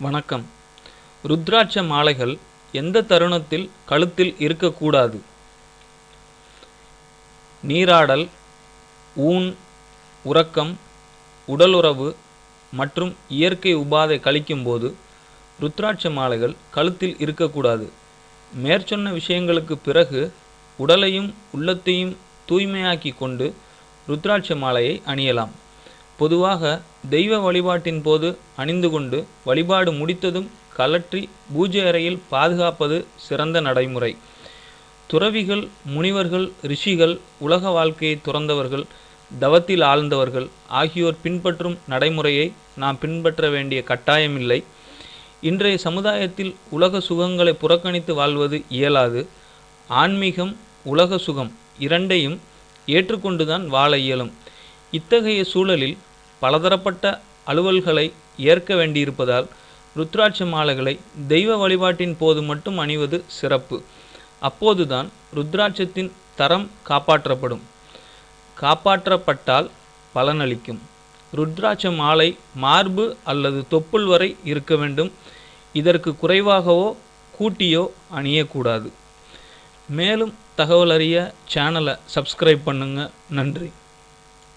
வணக்கம். ருத்ராட்ச மாலைகள் எந்த தருணத்தில் கழுத்தில் இருக்கக்கூடாது? நீராடல் ஊன் உறக்கம் உடலுறவு மற்றும் இயற்கை உபாதை கழிக்கும்போது ருத்ராட்ச மாலைகள் கழுத்தில் இருக்கக்கூடாது. மேற்சொன்ன விஷயங்களுக்கு பிறகு உடலையும் உள்ளத்தையும் தூய்மையாக்கி கொண்டு ருத்ராட்ச மாலையை அணியலாம். பொதுவாக தெய்வ வழிபாட்டின் போது அணிந்து கொண்டு வழிபாடு முடித்ததும் கழற்றி பூஜை அறையில் பாதுகாப்பது சிறந்த நடைமுறை. துறவிகள் முனிவர்கள் ரிஷிகள் உலக வாழ்க்கையை துறந்தவர்கள் தவத்தில் ஆழ்ந்தவர்கள் ஆகியோர் பின்பற்றும் நடைமுறையை நாம் பின்பற்ற வேண்டிய கட்டாயமில்லை. இன்றைய சமுதாயத்தில் உலக சுகங்களை புறக்கணித்து வாழ்வது இயலாது. ஆன்மீகம் உலக சுகம் இரண்டையும் ஏற்றுக்கொண்டுதான் வாழ இயலும். இத்தகைய சூழலில் பலதரப்பட்ட அலுவல்களை ஏற்க வேண்டியிருப்பதால் ருத்ராட்ச மாலைகளை தெய்வ வழிபாட்டின் போது மட்டும் அணிவது சிறப்பு. அப்போதுதான் ருத்ராட்சத்தின் தரம் காப்பாற்றப்படும். காப்பாற்றப்பட்டால் பலனளிக்கும். ருத்ராட்ச மாலை மார்பு அல்லது தொப்புள் வரை இருக்க வேண்டும். இதற்கு குறைவாகவோ கூட்டியோ அணியக்கூடாது. மேலும் தகவல் அறிய சேனலை சப்ஸ்கிரைப் பண்ணுங்கள் நன்றி.